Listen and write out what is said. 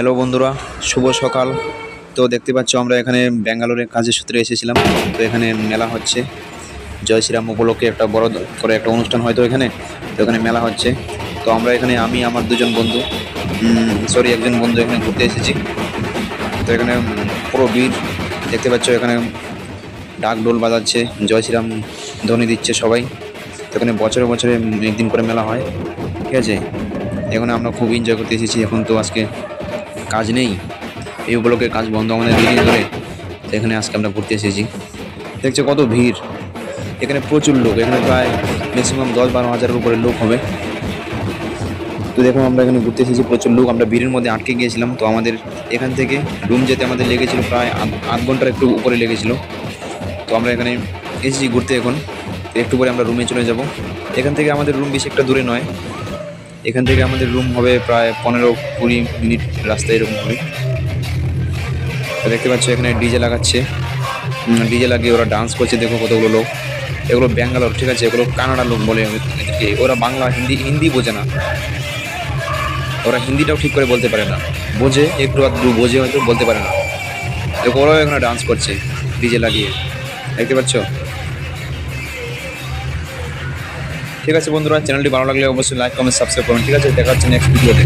Hello বন্ধুরা, শুভ সকাল। তো দেখতে পাচ্ছ আমরা এখানে ব্যাঙ্গালোরে কাজের সূত্রে এসেছিলাম। তো এখানে মেলা হচ্ছে। জয় শ্রীরাম উপলক্ষে একটা বড় করে একটা অনুষ্ঠান হয়তো এখানে। তো এখানে মেলা হচ্ছে। তো আমরা এখানে আমি, আমার দুজন বন্ধু সরি একজন বন্ধু এখানে ঘুরতে এসেছি। তো এখানে পুরো ভিড়। দেখতে পাচ্ছ এখানে ডাক ডোল বাজাচ্ছে, জয় শ্রীরাম ধ্বনি দিচ্ছে সবাই। তো এখানে বছরে বছরে একদিন করে মেলা হয়। ঠিক আছে? এখানে আমরা খুব এনজয় করতে এসেছি। এখন তো আজকে কাজ নেই। এই উপলক্ষে কাজ বন্ধ আমাদের দুদিন ধরে তো এখানে আজকে আমরা ঘুরতে এসেছি। দেখছ কত ভিড়। এখানে প্রচুর লোক। এখানে প্রায় ম্যাক্সিমাম দশ বারো হাজারের উপরে লোক হবে। তো দেখুন আমরা এখানে ঘুরতে এসেছি, প্রচুর লোক। আমরা ভিড়ের মধ্যে আটকে গিয়েছিলাম। তো আমাদের এখান থেকে রুম যেতে আমাদের লেগেছিলো প্রায় আধ ঘণ্টার একটু উপরে লেগেছিলো। তো আমরা এখানে এসেছি ঘুরতে এখন। একটু পরে আমরা রুমে চলে যাব। এখান থেকে আমাদের রুম বেশি একটা দূরে নয়। এখান থেকে আমাদের রুম হবে প্রায় পনেরো কুড়ি মিনিট রাস্তা এরকম হবে। দেখতে পাচ্ছ এখানে ডিজে লাগাচ্ছে। ডিজে লাগিয়ে ওরা ডান্স করছে, দেখো কতগুলো লোক। এগুলো ব্যাঙ্গালোর, ঠিক আছে? এগুলো কানাডা লোক বলে ওরা বাংলা, হিন্দি হিন্দি বোঝে না। ওরা হিন্দিটাও ঠিক করে বলতে পারে না। বোঝে, একটু আধটু বোঝে হয়তো, বলতে পারে না। দেখো ওরাও এখানে ডান্স করছে ডিজে লাগিয়ে। দেখতে পাচ্ছ? ঠিক আছে বন্ধুরা, চ্যানেলটি ভালো লাগলে অবশ্যই লাইক কমেন্ট সাবস্ক্রাইব করুন। ঠিক আছে, দেখা হচ্ছে নেক্সট ভিডিওতে